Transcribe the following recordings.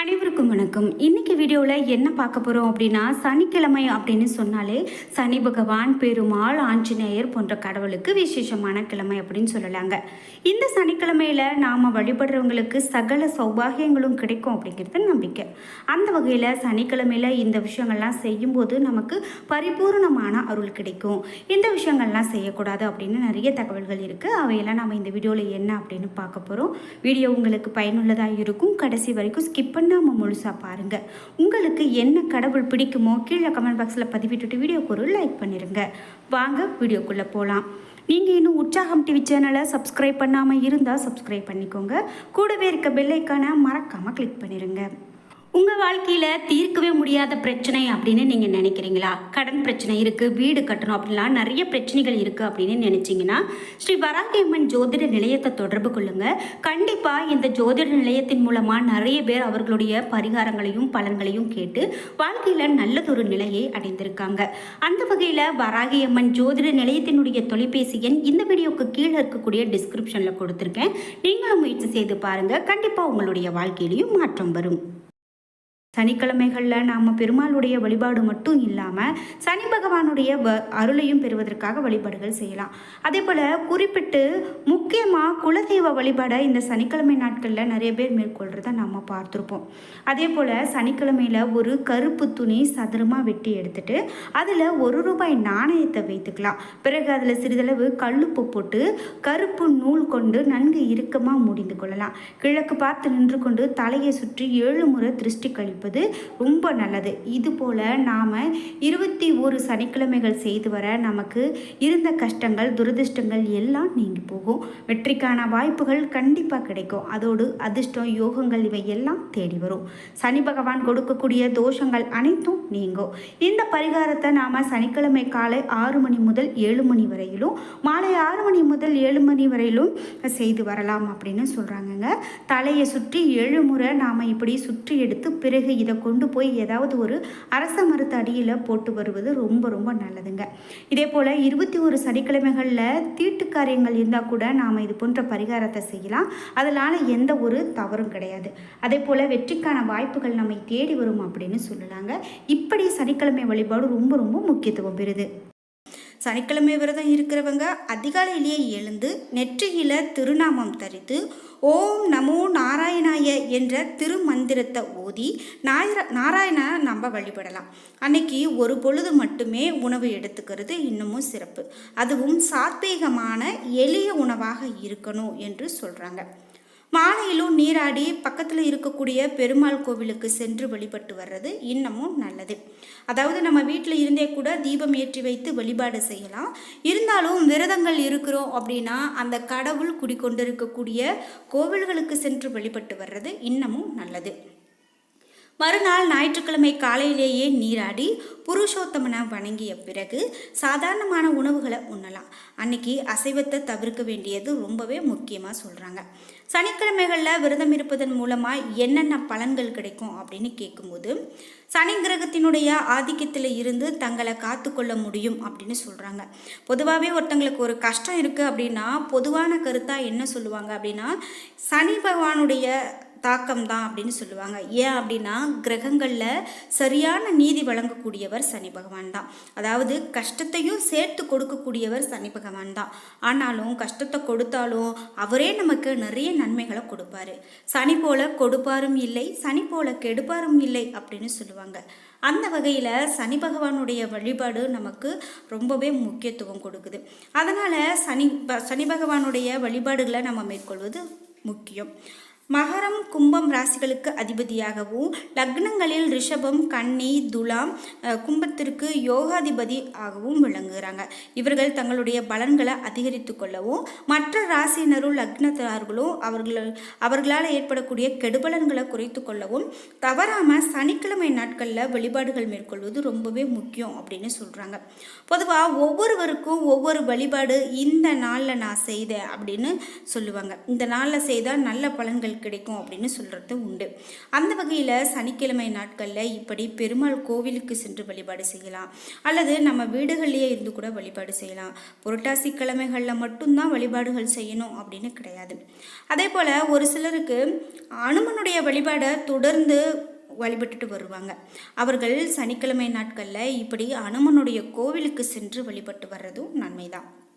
அனைவருக்கும் வணக்கம். இன்னைக்கு வீடியோவில் என்ன பார்க்க போகிறோம் அப்படின்னா சனிக்கிழமை அப்படின்னு சொன்னாலே சனி பகவான் பெருமாள் ஆஞ்சநேயர் போன்ற கடவுளுக்கு விசேஷமான கிழமை அப்படின்னு சொல்லலாங்க. இந்த சனிக்கிழமையில் நாம் வழிபடுறவங்களுக்கு சகல சௌபாகியங்களும் கிடைக்கும் அப்படிங்கிறது நம்பிக்கை. அந்த வகையில் சனிக்கிழமையில் இந்த விஷயங்கள்லாம் செய்யும்போது நமக்கு பரிபூர்ணமான அருள் கிடைக்கும். இந்த விஷயங்கள்லாம் செய்யக்கூடாது அப்படின்னு நிறைய தகவல்கள் இருக்குது அவையெல்லாம் நம்ம இந்த வீடியோவில் என்ன அப்படின்னு பார்க்க போகிறோம் வீடியோ உங்களுக்கு பயனுள்ளதாக இருக்கும். கடைசி வரைக்கும் ஸ்கிப் பண்ணாமல் முழுசாக பாருங்கள் உங்களுக்கு என்ன கடவுள் பிடிக்குமோ கீழே கமெண்ட் பாக்ஸில் பதிவிட்டுட்டு வீடியோக்கு ஒரு லைக் பண்ணிடுங்க வாங்க வீடியோக்குள்ளே போகலாம் நீங்கள் இன்னும் உற்சாகம் டிவி சேனலை சப்ஸ்கிரைப் பண்ணாமல் இருந்தால் சப்ஸ்கிரைப் பண்ணிக்கோங்க. கூடவே இருக்க பெல்லைக்கான மறக்காமல் கிளிக் பண்ணிடுங்க உங்கள் வாழ்க்கையில் தீர்க்கவே முடியாத பிரச்சனை அப்படின்னு நீங்கள் நினைக்கிறீங்களா? கடன் பிரச்சனை இருக்குது வீடு கட்டணும் அப்படிலாம் நிறைய பிரச்சனைகள் இருக்குது அப்படின்னு நினச்சிங்கன்னா ஸ்ரீ வராகியம்மன் ஜோதிட நிலையத்தை தொடர்பு கொள்ளுங்கள் கண்டிப்பாக இந்த ஜோதிட நிலையத்தின் மூலமாக நிறைய பேர் அவர்களுடைய பரிகாரங்களையும் பலன்களையும் கேட்டு வாழ்க்கையில் நல்லதொரு நிலையை அடைந்திருக்காங்க. அந்த வகையில் வராகியம்மன் ஜோதிட நிலையத்தினுடைய தொலைபேசி எண் இந்த வீடியோக்கு கீழே இருக்கக்கூடிய டிஸ்கிரிப்ஷனில் கொடுத்துருக்கேன். நீங்களும் முயற்சி செய்து பாருங்கள் கண்டிப்பாக உங்களுடைய வாழ்க்கையிலையும் மாற்றம் வரும். சனிக்கிழமைகளில் நாம் பெருமாளுடைய வழிபாடு மட்டும் இல்லாமல் சனி பகவானுடைய வ அருளையும் பெறுவதற்காக வழிபாடுகள் செய்யலாம். அதே போல் குறிப்பிட்டு முக்கியமாக குலதெய்வ வழிபாடை இந்த சனிக்கிழமை நாட்களில் நிறைய பேர் மேற்கொள்கிறத நம்ம பார்த்துருப்போம். அதே போல் சனிக்கிழமையில் ஒரு கருப்பு துணி சதுரமாக வெட்டி எடுத்துட்டு அதில் ஒரு ரூபாய் நாணயத்தை வைத்துக்கலாம். பிறகு அதில் சிறிதளவு கல்லுப்பு போட்டு கருப்பு நூல் கொண்டு நன்கு இறுக்கமாக முடிந்து கொள்ளலாம். கிழக்கு பார்த்து நின்று கொண்டு தலையை சுற்றி ஏழு முறை திருஷ்டி கழிப்பது ரொம்ப நல்லது. இதுபோல் நாம் இருபத்தி ஒரு சனிக்கிழமைகள் செய்து வர நமக்கு இருந்த கஷ்டங்கள் துரதிர்ஷ்டங்கள் எல்லாம் நீங்கி போகும். வெற்றிக்கான வாய்ப்புகள் கண்டிப்பாக கிடைக்கும். அதோடு அதிர்ஷ்டம் யோகங்கள் இவை எல்லாம் தேடி வரும். சனி பகவான் கொடுக்கக்கூடிய தோஷங்கள் அனைத்தும் நீங்கும். இந்த பரிகாரத்தை நாம் சனிக்கிழமை காலை ஆறு மணி முதல் ஏழு மணி வரையிலும் மாலை ஆறு மணி முதல் ஏழு மணி வரையிலும் செய்து வரலாம் அப்படின்னு சொல்கிறாங்கங்க தலையை சுற்றி ஏழு முறை நாம் இப்படி சுற்றி எடுத்து பிறகு இதை கொண்டு போய் ஏதாவது ஒரு அரச மரத்து அடியில் போட்டு வருவது ரொம்ப ரொம்ப நல்லதுங்க. இதே போல் இருபத்தி ஒரு சனிக்கிழமைகளில் தீட்டு காரியங்கள் இருந்தால் கூட நாம் இது போன்ற பரிகாரத்தை செய்யலாம். அதனால் எந்த ஒரு தவறும் கிடையாது. அதே போல் வெற்றிக்கான வாய்ப்புகள் நம்மை தேடி வரும் அப்படின்னு சொல்லலாங்க. இப்படி சனிக்கிழமை வழிபாடு ரொம்ப ரொம்ப முக்கியத்துவம் பெறுது. சனிக்கிழமை விரதம் இருக்கிறவங்க அதிகாலையிலேயே எழுந்து நெற்றியில திருநாமம் தரித்து ஓம் நமோ நாராயணாய என்ற திருமந்திரத்தை ஓதி நாயர நாராயண நம்ம வழிபடலாம். அன்னைக்கு ஒரு பொழுது மட்டுமே உணவு எடுத்துக்கிறது இன்னமும் சிறப்பு. அதுவும் சாத்வீகமான எளிய உணவாக இருக்கணும் என்று சொல்கிறாங்க மாலையிலும் நீராடி பக்கத்தில் இருக்கக்கூடிய பெருமாள் கோவிலுக்கு சென்று வழிபட்டு வர்றது இன்னமும் நல்லது. அதாவது நம்ம வீட்டில் இருந்தே கூட தீபம் ஏற்றி வைத்து வழிபாடு செய்யலாம். இருந்தாலும் விரதங்கள் இருக்கிறோம் அப்படின்னா அந்த கடவுள் குடிக்கொண்டிருக்கக்கூடிய கோவில்களுக்கு சென்று வழிபட்டு வர்றது இன்னமும் நல்லது. மறுநாள் ஞாயிற்றுக்கிழமை காலையிலேயே நீராடி புருஷோத்தமனை வணங்கிய பிறகு சாதாரணமான உணவுகளை உண்ணலாம். அன்னைக்கு அசைவத்தை தவிர்க்க வேண்டியது ரொம்பவே முக்கியமாக சொல்கிறாங்க சனிக்கிழமைகளில் விரதம் இருப்பதன் மூலமாக என்னென்ன பலன்கள் கிடைக்கும் அப்படின்னு கேட்கும்போது சனி கிரகத்தினுடைய ஆதிக்கத்தில் இருந்து தங்களை காத்துக்கொள்ள முடியும் அப்படின்னு சொல்கிறாங்க பொதுவாகவே ஒருத்தங்களுக்கு ஒரு கஷ்டம் இருக்குது அப்படின்னா பொதுவான கருத்தாக என்ன சொல்லுவாங்க அப்படின்னா சனி பகவானுடைய தாக்கம் தான் அப்படின்னு சொல்லுவாங்க. ஏன் அப்படின்னா கிரகங்களில் சரியான நீதி வழங்கக்கூடியவர் சனி பகவான் தான். அதாவது கஷ்டத்தையும் சேர்த்து கொடுக்கக்கூடியவர் சனி பகவான் தான். ஆனாலும் கஷ்டத்தை கொடுத்தாலும் அவரே நமக்கு நிறைய நன்மைகளை கொடுப்பாரு. சனி போல கொடுப்பாரும் இல்லை சனி போல கெடுப்பாரும் இல்லை அப்படின்னு சொல்லுவாங்க. அந்த வகையில் சனி பகவானுடைய வழிபாடு நமக்கு ரொம்பவே முக்கியத்துவம் கொடுக்குது. அதனால் சனி ப- சனி பகவானுடைய வழிபாடுகளை நம்ம மேற்கொள்வது முக்கியம். மகரம் கும்பம் ராசிகளுக்கு அதிபதியாகவும் லக்னங்களில் ரிஷபம் கன்னி துலாம் கும்பத்திற்கு யோகாதிபதி ஆகவும் விளங்குகிறாங்க. இவர்கள் தங்களுடைய பலன்களை அதிகரித்து கொள்ளவும் மற்ற ராசியினரும் லக்னத்தார்களும் அவர்கள் அவர்களால் ஏற்படக்கூடிய கெடுபலன்களை குறைத்து கொள்ளவும் தவறாமல் சனிக்கிழமை நாட்களில் வழிபாடுகள் மேற்கொள்வது ரொம்பவே முக்கியம் அப்படின்னு சொல்கிறாங்க பொதுவாக ஒவ்வொருவருக்கும் ஒவ்வொரு வழிபாடு இந்த நாளில் நான் செய்தேன் அப்படின்னு சொல்லுவாங்க. இந்த நாளில் செய்தால் நல்ல பலன்கள் பலன்கள் கிடைக்கும் அப்படின்னு சொல்கிறது உண்டு. அந்த வகையில் சனிக்கிழமை நாட்களில் இப்படி பெருமாள் கோவிலுக்கு சென்று வழிபாடு செய்யலாம். அல்லது நம்ம வீடுகள்லேயே இருந்து கூட வழிபாடு செய்யலாம். புரட்டாசி கிழமைகளில் மட்டும்தான் வழிபாடுகள் செய்யணும் அப்படின்னு கிடையாது. அதே போல் ஒரு சிலருக்கு அனுமனுடைய வழிபாடை தொடர்ந்து வழிபட்டுட்டு வருவாங்க. அவர்கள் சனிக்கிழமை நாட்களில் இப்படி அனுமனுடைய கோவிலுக்கு சென்று வழிபட்டு வர்றதும் நன்மைதான்.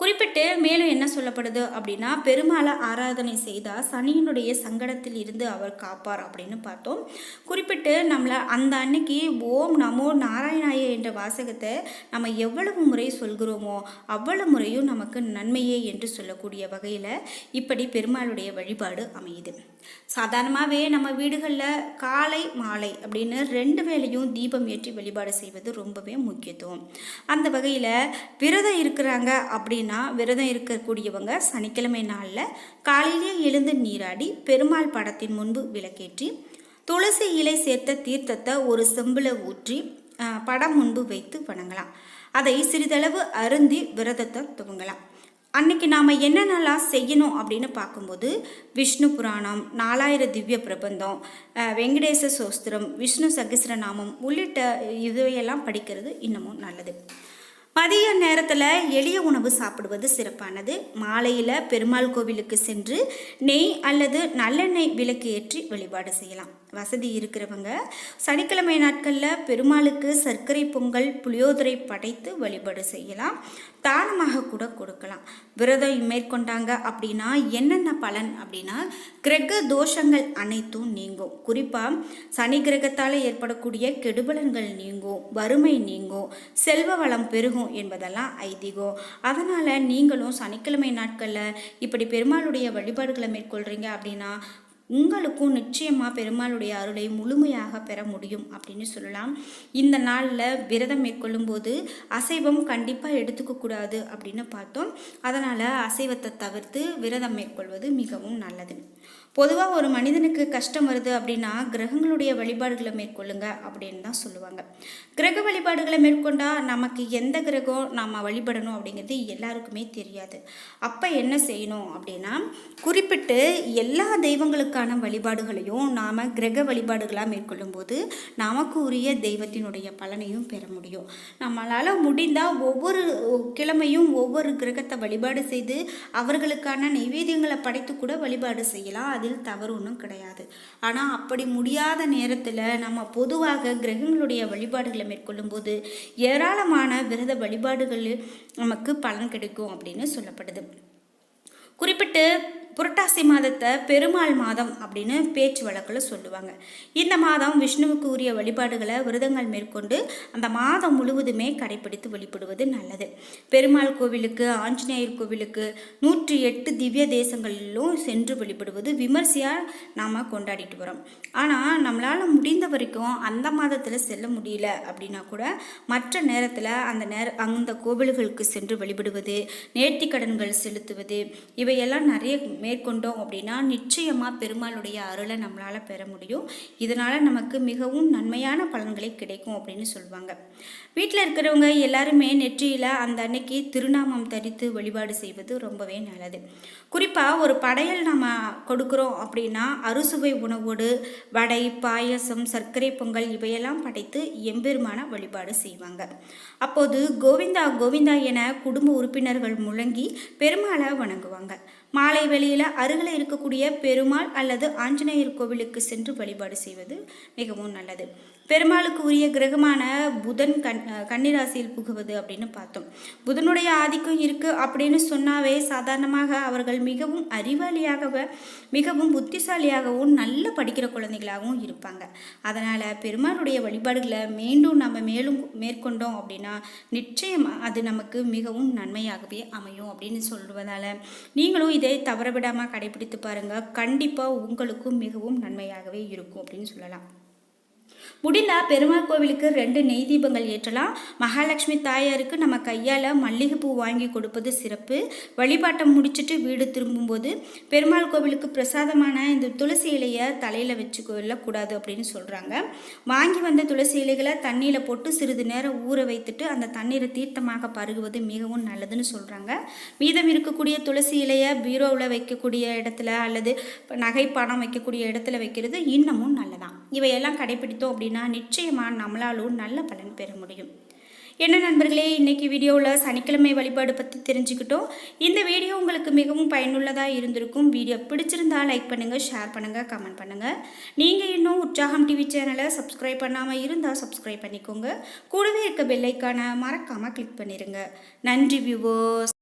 குறிப்பிட்டு மேலும் என்ன சொல்லப்படுது அப்படின்னா பெருமாளை ஆராதனை செய்தால் சனியினுடைய சங்கடத்தில் இருந்து அவர் காப்பார் அப்படின்னு பார்த்தோம். குறிப்பிட்டு நம்மளை அந்த அன்னைக்கு ஓம் நமோ நாராயணாய என்ற வாசகத்தை நம்ம எவ்வளவு முறை சொல்கிறோமோ அவ்வளவு முறையும் நமக்கு நன்மையே என்று சொல்லக்கூடிய வகையில் இப்படி பெருமாளுடைய வழிபாடு அமையுது. சாதாரணமாகவே நம்ம வீடுகளில் காலை மாலை அப்படின்னு ரெண்டு வேளையும் தீபம் ஏற்றி வழிபாடு செய்வது ரொம்பவே முக்கியத்துவம். அந்த வகையில் விரதம் இருக்கிறாங்க அப்படின்னு பார்த்தீங்கன்னா விரதம் இருக்கக்கூடியவங்க சனிக்கிழமை நாளில் காலையிலே எழுந்து நீராடி பெருமாள் படத்தின் முன்பு விளக்கேற்றி துளசி இலை சேர்த்த தீர்த்தத்தை ஒரு செம்பில் ஊற்றி படம் முன்பு வைத்து வணங்கலாம். அதை சிறிதளவு அருந்தி விரதத்தை துவங்கலாம். அன்னைக்கு நாம் என்னென்னலாம் செய்யணும் அப்படின்னு பார்க்கும்போது விஷ்ணு புராணம் நாலாயிர திவ்ய பிரபந்தம் வெங்கடேச சோஸ்திரம் விஷ்ணு சகசிரநாமம் உள்ளிட்ட இதையெல்லாம் படிக்கிறது இன்னமும் நல்லது. மதிய நேரத்தில் எளிய உணவு சாப்பிடுவது சிறப்பானது. மாலையில் பெருமாள் கோவிலுக்கு சென்று நெய் அல்லது நல்லெண்ணெய் விளக்கு ஏற்றி வழிபாடு செய்யலாம். வசதி இருக்கிறவங்க சனிக்கிழமை நாட்களில் பெருமாளுக்கு சர்க்கரை பொங்கல் புளியோதரை படைத்து வழிபாடு செய்யலாம். தானமாக கூட கொடுக்கலாம். விரதம் மேற்கொண்டாங்க அப்படின்னா என்னென்ன பலன் அப்படின்னா கிரக தோஷங்கள் அனைத்தும் நீங்கும். குறிப்பாக சனி கிரகத்தால் ஏற்படக்கூடிய கெடுபலன்கள் நீங்கும் வறுமை நீங்கும் செல்வ வளம் பெருகும் என்பதெல்லாம் ஐதீகம் அதனால் நீங்களும் சனிக்கிழமை நாட்களில் இப்படி பெருமாளுடைய வழிபாடுகளை மேற்கொள்கிறீங்க அப்படின்னா உங்களுக்கும் நிச்சயமாக பெருமாளுடைய அருளை முழுமையாக பெற முடியும் அப்படின்னு சொல்லலாம். இந்த நாளில் விரதம் மேற்கொள்ளும் போது அசைவம் கண்டிப்பாக எடுத்துக்கக்கூடாது அப்படின்னு பார்த்தோம். அதனால் அசைவத்தை தவிர்த்து விரதம் மேற்கொள்வது மிகவும் நல்லது. பொதுவாக ஒரு மனிதனுக்கு கஷ்டம் வருது அப்படின்னா கிரகங்களுடைய வழிபாடுகளை மேற்கொள்ளுங்க அப்படின்னு தான் சொல்லுவாங்க. கிரக வழிபாடுகளை மேற்கொண்டால் நமக்கு எந்த கிரகம் நாம் வழிபடணும் அப்படிங்கிறது எல்லாருக்குமே தெரியாது. அப்போ என்ன செய்யணும் அப்படின்னா குறிப்பிட்டு எல்லா தெய்வங்களுக்கான வழிபாடுகளையும் நாம் கிரக வழிபாடுகளாக மேற்கொள்ளும் போது நமக்கு உரிய தெய்வத்தினுடைய பலனையும் பெற முடியும். நம்மளால் முடிந்தால் ஒவ்வொரு கிழமையும் ஒவ்வொரு கிரகத்தை வழிபாடு செய்து அவர்களுக்கான நைவேத்தியங்களை படைத்து கூட வழிபாடு செய்யலாம். அது அதில் தவறு ஒன்றும் கிடையாது. ஆனால் அப்படி முடியாத நேரத்தில் நம்ம பொதுவாக கிரகங்களுடைய வழிபாடுகளை மேற்கொள்ளும் போது ஏராளமான விரத வழிபாடுகள் நமக்கு பலன் கிடைக்கும் அப்படின்னு சொல்லப்படுது. குறிப்பிட்டு புரட்டாசி மாதத்தை பெருமாள் மாதம் அப்படின்னு பேச்சு வழக்கில் சொல்லுவாங்க. இந்த மாதம் விஷ்ணுவுக்கு உரிய வழிபாடுகளை விரதங்கள் மேற்கொண்டு அந்த மாதம் முழுவதுமே கடைபிடித்து வழிபடுவது நல்லது. பெருமாள் கோவிலுக்கு ஆஞ்சநேயர் கோவிலுக்கு நூற்றி எட்டு திவ்ய தேசங்களிலும் சென்று வழிபடுவது விமர்சையாக நாம் கொண்டாடிட்டு வரோம் ஆனால் நம்மளால் முடிந்த வரைக்கும் அந்த மாதத்தில் செல்ல முடியல அப்படின்னா கூட மற்ற நேரத்தில் அந்த நேர அந்த கோவில்களுக்கு சென்று வழிபடுவது நேர்த்திக்கடன்கள் செலுத்துவது இவையெல்லாம் நிறைய மேற்கொண்டோம் அப்படின்னா நிச்சயமாக பெருமாளுடைய அருளை நம்மளால் பெற முடியும். இதனால் நமக்கு மிகவும் நன்மையான பலன்களை கிடைக்கும் அப்படின்னு சொல்லுவாங்க வீட்டில் இருக்கிறவங்க எல்லாருமே நெற்றியில் அந்த அன்னைக்கு திருநாமம் தரித்து வழிபாடு செய்வது ரொம்பவே நல்லது. குறிப்பாக ஒரு படையல் நம்ம கொடுக்குறோம் அப்படின்னா அறுசுவை உணவோடு வடை பாயசம் சர்க்கரை பொங்கல் இவையெல்லாம் படைத்து எம்பெருமான வழிபாடு செய்வாங்க. அப்போது கோவிந்தா கோவிந்தா என குடும்ப உறுப்பினர்கள் முழங்கி பெருமாளை வணங்குவாங்க. மாலை வெளியில் அருகில் இருக்கக்கூடிய பெருமாள் அல்லது ஆஞ்சநேயர் கோவிலுக்கு சென்று வழிபாடு செய்வது மிகவும் நல்லது. பெருமாளுக்கு உரிய கிரகமான புதன் கண் கன்னிராசியில் புகுவது அப்படின்னு பார்த்தோம். புதனுடைய ஆதிக்கம் இருக்குது அப்படின்னு சொன்னாவே சாதாரணமாக அவர்கள் மிகவும் அறிவாளியாக மிகவும் புத்திசாலியாகவும் நல்ல படிக்கிற குழந்தைகளாகவும் இருப்பாங்க. அதனால் பெருமாளுடைய வழிபாடுகளை மீண்டும் நம்ம மேலும் மேற்கொண்டோம் அப்படின்னா நிச்சயமாக அது நமக்கு மிகவும் நன்மையாகவே அமையும் அப்படின்னு சொல்வதால் நீங்களும் இதை தவறவிடாமல் கடைபிடித்து பாருங்கள் கண்டிப்பாக உங்களுக்கும் மிகவும் நன்மையாகவே இருக்கும் அப்படின்னு சொல்லலாம். முடிந்தால் பெருமாள் கோவிலுக்கு ரெண்டு நெய் தீபங்கள் ஏற்றலாம். மகாலட்சுமி தாயாருக்கு நம்ம கையால் மல்லிகைப்பூ வாங்கி கொடுப்பது சிறப்பு. வழிபாட்டை முடிச்சுட்டு வீடு திரும்பும்போது பெருமாள் கோவிலுக்கு பிரசாதமான இந்த துளசி இலையை தலையில் வச்சு கொள்ளக்கூடாது அப்படின்னு சொல்கிறாங்க வாங்கி வந்த துளசி இலைகளை தண்ணியில் போட்டு சிறிது நேரம் ஊற வைத்துட்டு அந்த தண்ணீரை தீர்த்தமாக பருகுவது மிகவும் நல்லதுன்னு சொல்கிறாங்க மீதம் இருக்கக்கூடிய துளசி இலையை பீரோவில் வைக்கக்கூடிய இடத்துல அல்லது நகை பணம் வைக்கக்கூடிய இடத்துல வைக்கிறது இன்னமும் நல்லதான். இவையெல்லாம் எடுத்தோம் அப்படின்னா நிச்சயமாக நம்மளாலும் நல்ல பலன் பெற முடியும். என்ன நண்பர்களே இன்றைக்கி வீடியோவில் சனிக்கிழமை வழிபாடு பற்றி தெரிஞ்சுக்கிட்டோம். இந்த வீடியோ உங்களுக்கு மிகவும் பயனுள்ளதாக இருந்திருக்கும். வீடியோ பிடிச்சிருந்தா லைக் பண்ணுங்கள் ஷேர் பண்ணுங்கள் கமெண்ட் பண்ணுங்கள் நீங்கள் இன்னும் உற்சாகம் டிவி சேனலை சப்ஸ்கிரைப் பண்ணாமல் இருந்தால் சப்ஸ்கிரைப் பண்ணிக்கோங்க. கூடவே இருக்க பெல்லைக்கான மறக்காமல் கிளிக் பண்ணிடுங்க நன்றி வியூவர்ஸ்